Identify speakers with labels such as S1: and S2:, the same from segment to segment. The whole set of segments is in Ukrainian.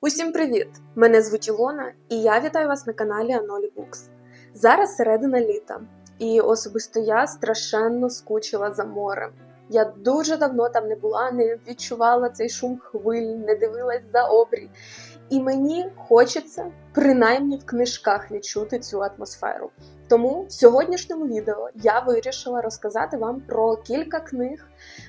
S1: Усім привіт! Мене звуть Ілона, і я вітаю вас на каналі Анолі Букс. Зараз середина літа, і особисто я страшенно скучила за морем. Я дуже давно там не була, не відчувала цей шум хвиль, не дивилась за обрій. І мені хочеться принаймні в книжках відчути цю атмосферу. Тому в сьогоднішньому відео я вирішила розказати вам про кілька книг,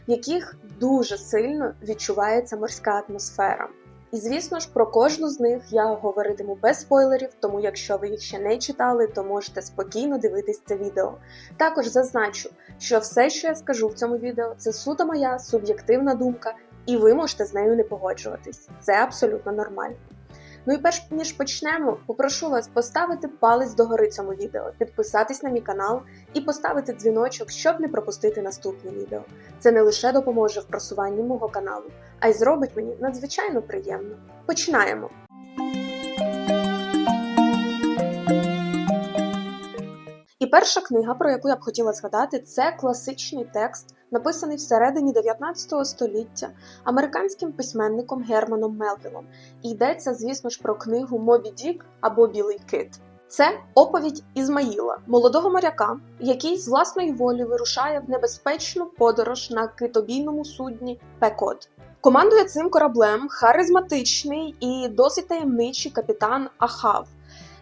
S1: в яких дуже сильно відчувається морська атмосфера. І звісно ж, про кожну з них я говоритиму без спойлерів, тому якщо ви їх ще не читали, то можете спокійно дивитись це відео. Також зазначу, що все, що я скажу в цьому відео, це суто моя суб'єктивна думка, і ви можете з нею не погоджуватись. Це абсолютно нормально. Ну і перш ніж почнемо, попрошу вас поставити палець догори цьому відео, підписатись на мій канал і поставити дзвіночок, щоб не пропустити наступне відео. Це не лише допоможе в просуванні мого каналу, а й зробить мені надзвичайно приємно. Починаємо! І перша книга, про яку я б хотіла згадати, це класичний текст, написаний всередині 19 століття американським письменником Германом Мелвілом. І йдеться, звісно ж, про книгу Мобі Дік або Білий кит. Це оповідь Ізмаїла, молодого моряка, який з власної волі вирушає в небезпечну подорож на китобійному судні Пекот. Командує цим кораблем харизматичний і досить таємничий капітан Ахав,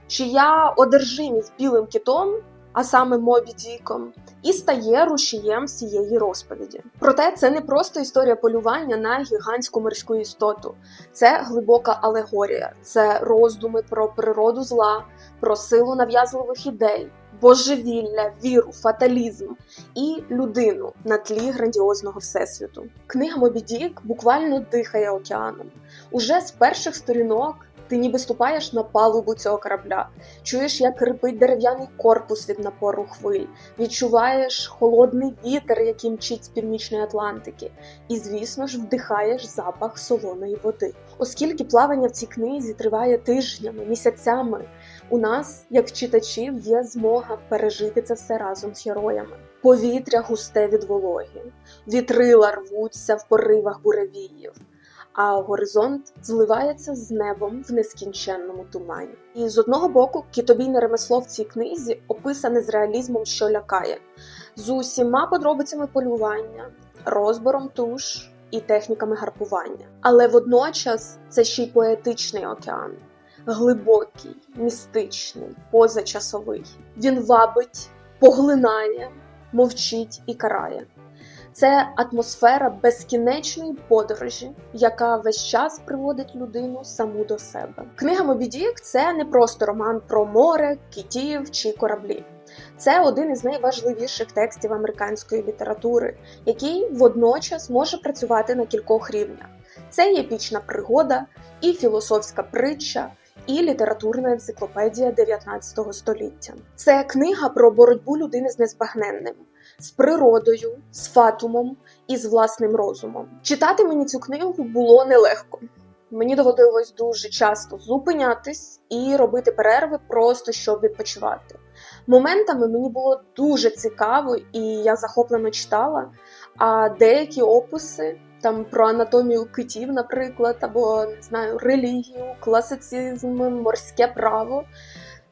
S1: чия одержимість білим китом, а саме Мобі Діком, і стає рушієм всієї розповіді. Проте це не просто історія полювання на гігантську морську істоту, це глибока алегорія, це роздуми про природу зла, про силу нав'язливих ідей, божевілля, віру, фаталізм і людину на тлі грандіозного всесвіту. Книга Мобі Дік буквально дихає океаном. Уже з перших сторінок. Ти ніби ступаєш на палубу цього корабля, чуєш, як рипить дерев'яний корпус від напору хвиль, відчуваєш холодний вітер, який мчить з північної Атлантики, і, звісно ж, вдихаєш запах солоної води. Оскільки плавання в цій книзі триває тижнями, місяцями, у нас, як читачів, є змога пережити це все разом з героями. Повітря густе від вологи, вітрила рвуться в поривах буревіїв а горизонт зливається з небом в нескінченному тумані. І з одного боку, китобійне ремесло в цій книзі описане з реалізмом, що лякає, з усіма подробицями полювання, розбором туш і техніками гарпування. Але водночас це ще й поетичний океан. Глибокий, містичний, позачасовий. Він вабить, поглинає, мовчить і карає. Це атмосфера безкінечної подорожі, яка весь час приводить людину саму до себе. Книга Мобі Дік – це не просто роман про море, китів чи кораблі. Це один із найважливіших текстів американської літератури, який водночас може працювати на кількох рівнях. Це і епічна пригода, і філософська притча, і літературна енциклопедія 19 століття. Це книга про боротьбу людини з незбагненним з природою, з фатумом і з власним розумом. Читати мені цю книгу було нелегко. Мені доводилось дуже часто зупинятись і робити перерви, просто щоб відпочивати. Моментами мені було дуже цікаво, і я захоплено читала. А деякі описи там про анатомію китів, наприклад, або не знаю, релігію, класицизм, морське право.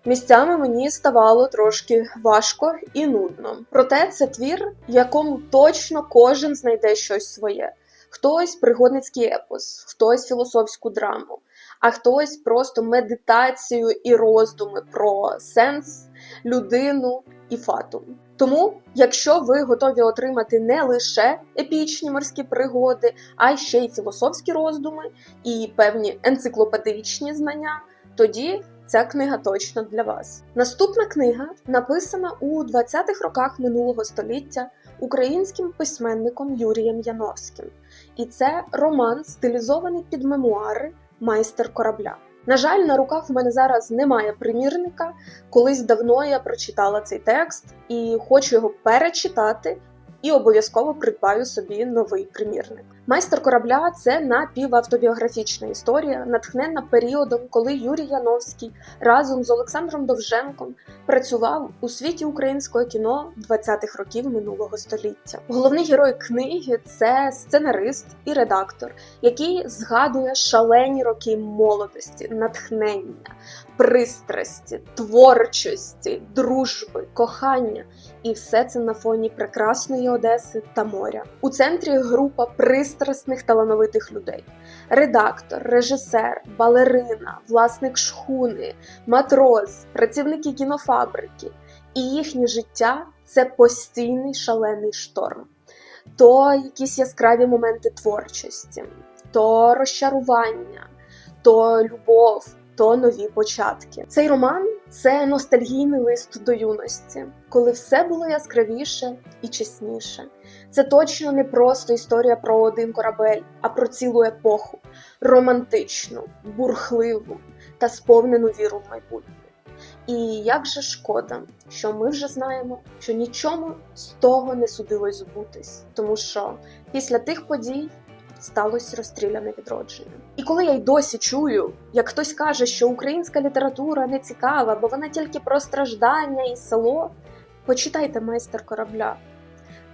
S1: Місцями мені ставало трошки важко і нудно. Проте це твір, в якому точно кожен знайде щось своє. Хтось пригодницький епос, хтось філософську драму, а хтось просто медитацію і роздуми про сенс, людину і фатум. Тому, якщо ви готові отримати не лише епічні морські пригоди, а ще й філософські роздуми і певні енциклопедичні знання, тоді Ця книга точно для вас. Наступна книга написана у 20-х роках минулого століття українським письменником Юрієм Яновським. І це роман, стилізований під мемуари майстер корабля. На жаль, на руках в мене зараз немає примірника. Колись давно я прочитала цей текст і хочу його перечитати, і обов'язково придбаю собі новий примірник. Майстер корабля це напівавтобіографічна історія, натхненна періодом, коли Юрій Яновський разом з Олександром Довженком працював у світі українського кіно 20-х років минулого століття. Головний герой книги це сценарист і редактор, який згадує шалені роки молодості, натхнення, пристрасті, творчості, дружби, кохання. І все це на фоні прекрасної Одеси та моря. У центрі група пристрасних талановитих людей: редактор, режисер, балерина, власник шхуни, матрос, працівники кінофабрики. І їхнє життя це постійний шалений шторм. То якісь яскраві моменти творчості, то розчарування, то любов, то нові початки. Цей роман це ностальгійний лист до юності, коли все було яскравіше і чесніше. Це точно не просто історія про один корабель, а про цілу епоху, романтичну, бурхливу та сповнену віру в майбутнє. І як же шкода, що ми вже знаємо, що нічому з того не судилось збутись, тому що після тих подій сталося розстріляне відродження. І коли я й досі чую, як хтось каже, що українська література не цікава, бо вона тільки про страждання і село, почитайте майстер корабля.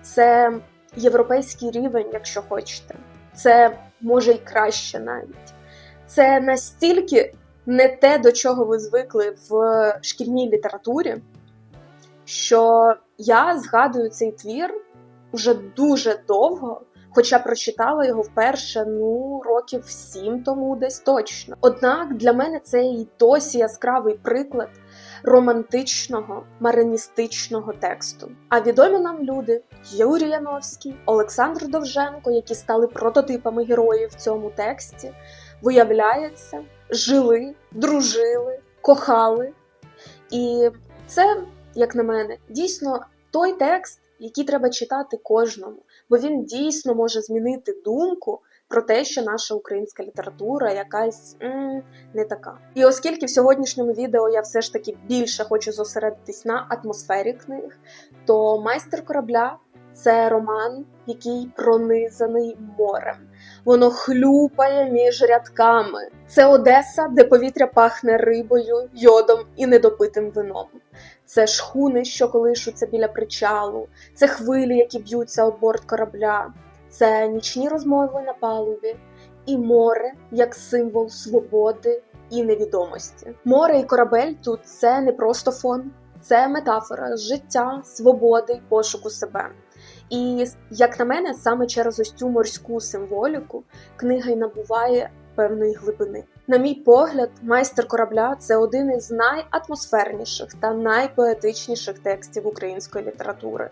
S1: Це європейський рівень, якщо хочете. Це може й краще навіть. Це настільки не те, до чого ви звикли в шкільній літературі, що я згадую цей твір уже дуже довго, хоча прочитала його вперше ну років сім тому десь точно. Однак для мене це і досі яскравий приклад романтичного мариністичного тексту. А відомі нам люди Юрій Яновський, Олександр Довженко, які стали прототипами героїв в цьому тексті, виявляється, жили, дружили, кохали. І це, як на мене, дійсно той текст, який треба читати кожному, бо він дійсно може змінити думку про те, що наша українська література якась м, не така. І оскільки в сьогоднішньому відео я все ж таки більше хочу зосередитись на атмосфері книг, то майстер корабля це роман, який пронизаний морем. Воно хлюпає між рядками. Це Одеса, де повітря пахне рибою, йодом і недопитим вином. Це шхуни, що колишуться біля причалу, це хвилі, які б'ються об борт корабля, це нічні розмови на палубі, і море як символ свободи і невідомості. Море і корабель тут це не просто фон, це метафора життя, свободи пошуку себе. І як на мене, саме через ось цю морську символіку книга й набуває певної глибини. На мій погляд, майстер корабля це один із найатмосферніших та найпоетичніших текстів української літератури.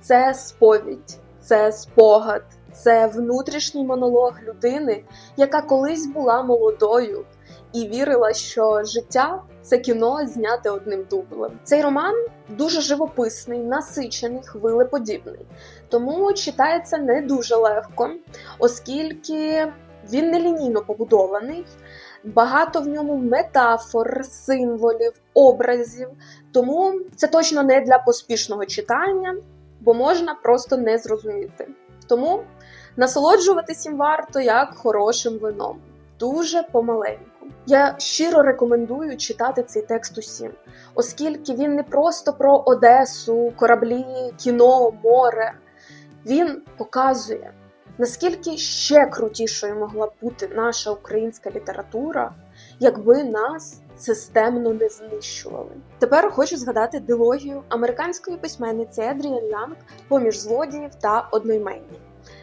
S1: Це сповідь, це спогад, це внутрішній монолог людини, яка колись була молодою і вірила, що життя це кіно зняте одним дублем. Цей роман дуже живописний, насичений, хвилеподібний, тому читається не дуже легко, оскільки він нелінійно побудований. Багато в ньому метафор, символів, образів, тому це точно не для поспішного читання, бо можна просто не зрозуміти. Тому насолоджуватись їм варто як хорошим вином, дуже помаленьку. Я щиро рекомендую читати цей текст усім, оскільки він не просто про Одесу, кораблі, кіно, море. Він показує, наскільки ще крутішою могла б бути наша українська література, якби нас системно не знищували. Тепер хочу згадати дилогію американської письменниці Едріан Янг поміж злодіїв та одноіменні.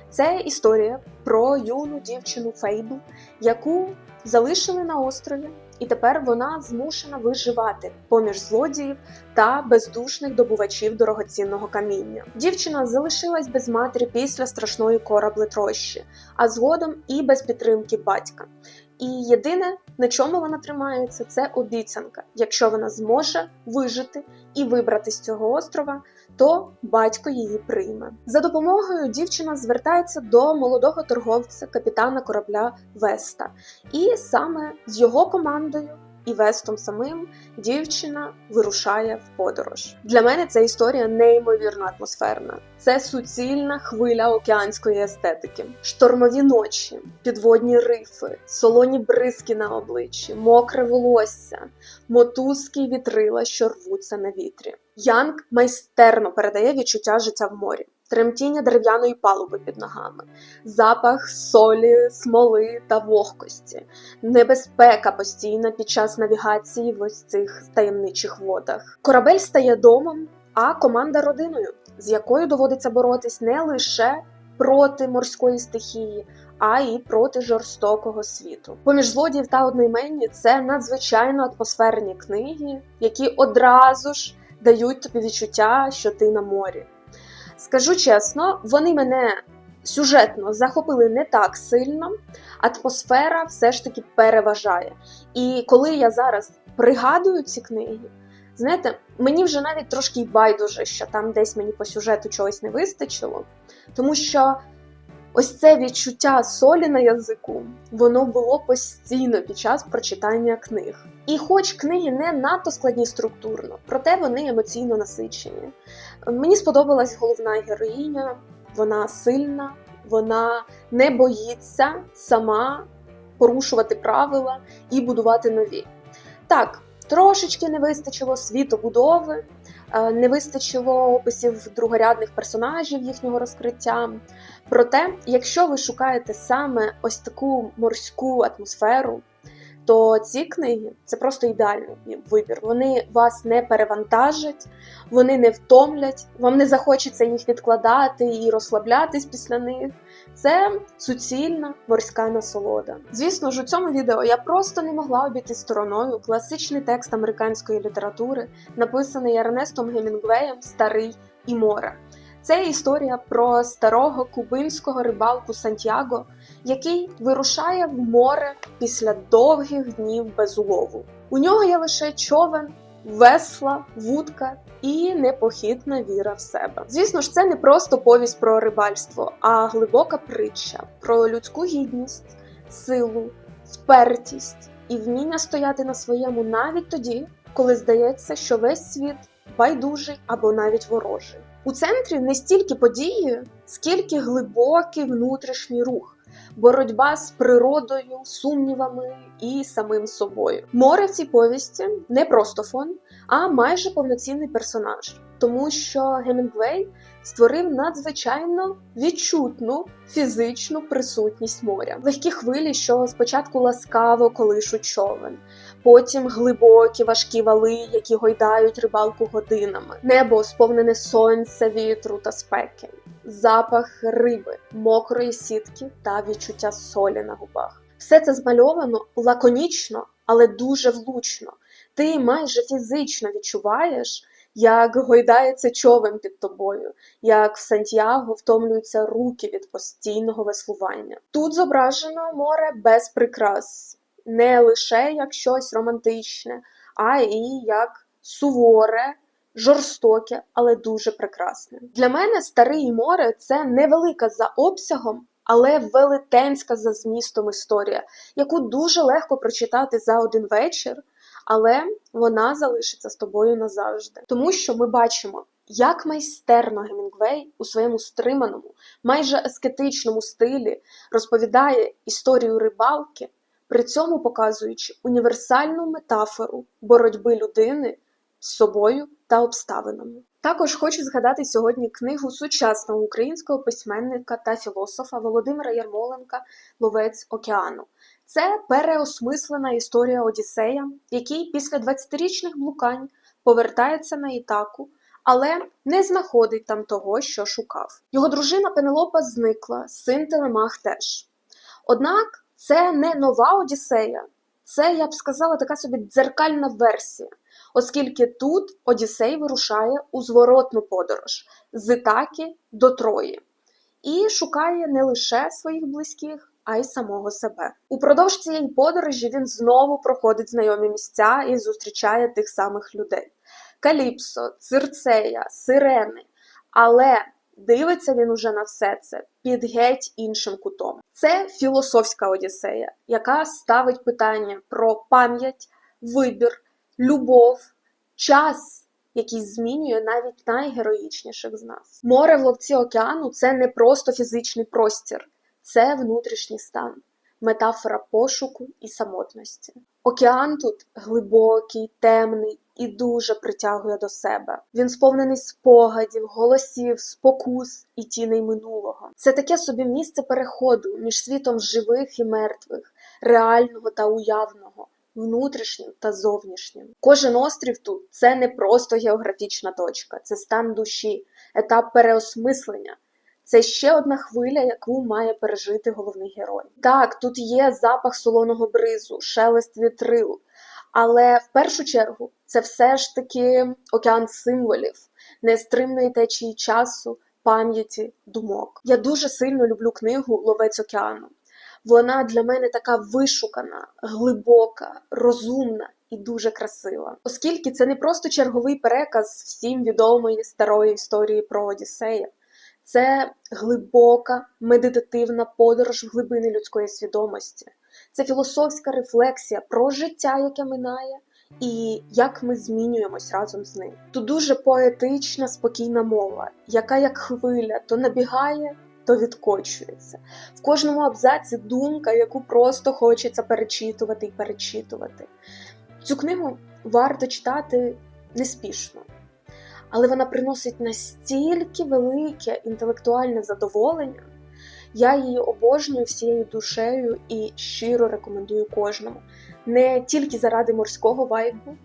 S1: Це історія про юну дівчину Фейбл, яку залишили на острові, і тепер вона змушена виживати поміж злодіїв та бездушних добувачів дорогоцінного каміння. Дівчина залишилась без матері після страшної кораблетрощі, а згодом і без підтримки батька. І єдине, на чому вона тримається, це обіцянка. Якщо вона зможе вижити і вибрати з цього острова, то батько її прийме. За допомогою дівчина звертається до молодого торговця, капітана корабля Веста, і саме з його командою і Вестом самим дівчина вирушає в подорож. Для мене ця історія неймовірно атмосферна. Це суцільна хвиля океанської естетики, штормові ночі, підводні рифи, солоні бризки на обличчі, мокре волосся, мотузки вітрила, що рвуться на вітрі. Янг майстерно передає відчуття життя в морі. Тремтіння дерев'яної палуби під ногами, запах солі, смоли та вогкості, небезпека постійна під час навігації в ось цих таємничих водах. Корабель стає домом, а команда родиною, з якою доводиться боротись не лише проти морської стихії, а й проти жорстокого світу. Поміж злодіїв та одноіменні це надзвичайно атмосферні книги, які одразу ж дають тобі відчуття, що ти на морі. Скажу чесно, вони мене сюжетно захопили не так сильно, атмосфера все ж таки переважає. І коли я зараз пригадую ці книги, знаєте, мені вже навіть трошки й байдуже, що там десь мені по сюжету чогось не вистачило, тому що ось це відчуття солі на язику, воно було постійно під час прочитання книг. І хоч книги не надто складні структурно, проте вони емоційно насичені. Мені сподобалась головна героїня, вона сильна, вона не боїться сама порушувати правила і будувати нові. Так, трошечки не вистачило світобудови, е, не вистачило описів другорядних персонажів їхнього розкриття. Проте, якщо ви шукаєте саме ось таку морську атмосферу, то ці книги це просто ідеальний вибір. Вони вас не перевантажать, вони не втомлять, вам не захочеться їх відкладати і розслаблятись після них. Це суцільна морська насолода. Звісно ж, у цьому відео я просто не могла обійти стороною класичний текст американської літератури, написаний Ернестом Гемінгвеєм Старий і море. Це історія про старого кубинського рибалку Сантьяго, який вирушає в море після довгих днів без улову. У нього є лише човен, весла, вудка і непохитна віра в себе. Звісно ж, це не просто повість про рибальство, а глибока притча про людську гідність, силу, впертість і вміння стояти на своєму навіть тоді, коли здається, що весь світ байдужий або навіть ворожий. У центрі не стільки події, скільки глибокий внутрішній рух, боротьба з природою, сумнівами і самим собою. Море в цій повісті не просто фон, а майже повноцінний персонаж, тому що Гемінгвей створив надзвичайно відчутну фізичну присутність моря, легкі хвилі, що спочатку ласкаво колишуть човен. Потім глибокі важкі вали, які гойдають рибалку годинами, небо сповнене сонця, вітру та спеки, запах риби, мокрої сітки та відчуття солі на губах. Все це змальовано лаконічно, але дуже влучно. Ти майже фізично відчуваєш, як гойдається човен під тобою, як в Сантьяго втомлюються руки від постійного веслування. Тут зображено море без прикрас не лише як щось романтичне, а і як суворе, жорстоке, але дуже прекрасне. Для мене старий море це невелика за обсягом. Але велетенська за змістом історія, яку дуже легко прочитати за один вечір, але вона залишиться з тобою назавжди. Тому що ми бачимо, як майстерно Гемінгвей у своєму стриманому, майже аскетичному стилі розповідає історію рибалки, при цьому показуючи універсальну метафору боротьби людини з собою та обставинами. Також хочу згадати сьогодні книгу сучасного українського письменника та філософа Володимира Ярмоленка Ловець океану. Це переосмислена історія Одіссея, який після 20-річних блукань повертається на Ітаку, але не знаходить там того, що шукав. Його дружина Пенелопа зникла, син Телемах теж. Однак це не нова Одіссея, це, я б сказала, така собі дзеркальна версія, оскільки тут Одіссей вирушає у зворотну подорож з Ітаки до Трої і шукає не лише своїх близьких, а й самого себе. Упродовж цієї подорожі він знову проходить знайомі місця і зустрічає тих самих людей: Каліпсо, Цирцея, Сирени. Але Дивиться він уже на все це під геть іншим кутом. Це філософська Одіссея, яка ставить питання про пам'ять, вибір, любов, час, який змінює навіть найгероїчніших з нас. Море в ловці океану це не просто фізичний простір, це внутрішній стан, метафора пошуку і самотності. Океан тут глибокий, темний і дуже притягує до себе. Він сповнений спогадів, голосів, спокус і тіней минулого. Це таке собі місце переходу між світом живих і мертвих, реального та уявного. Внутрішнім та зовнішнім. Кожен острів тут це не просто географічна точка, це стан душі, етап переосмислення. Це ще одна хвиля, яку має пережити головний герой. Так, тут є запах солоного бризу, шелест вітрил, але в першу чергу це все ж таки океан символів, нестримної течії часу, пам'яті, думок. Я дуже сильно люблю книгу Ловець океану. Вона для мене така вишукана, глибока, розумна і дуже красива. Оскільки це не просто черговий переказ всім відомої старої історії про Одіссея. Це глибока медитативна подорож в глибини людської свідомості, це філософська рефлексія про життя, яке минає, і як ми змінюємось разом з ним. Тут дуже поетична, спокійна мова, яка як хвиля то набігає, то відкочується. В кожному абзаці думка, яку просто хочеться перечитувати і перечитувати. Цю книгу варто читати неспішно але вона приносить настільки велике інтелектуальне задоволення. Я її обожнюю всією душею і щиро рекомендую кожному. Не тільки заради морського вайбу,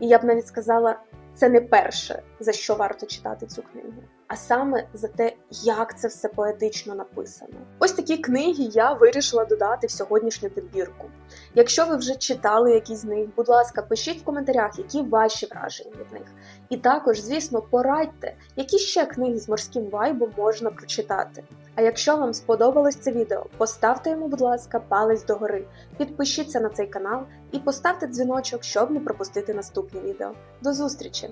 S1: і я б навіть сказала, це не перше, за що варто читати цю книгу, а саме за те, як це все поетично написано. Ось такі книги я вирішила додати в сьогоднішню підбірку. Якщо ви вже читали якісь з них, будь ласка, пишіть в коментарях, які ваші враження від них. І також, звісно, порадьте, які ще книги з морським вайбом можна прочитати. А якщо вам сподобалось це відео, поставте йому, будь ласка, палець догори, підпишіться на цей канал і поставте дзвіночок, щоб не пропустити наступні відео. До зустрічі!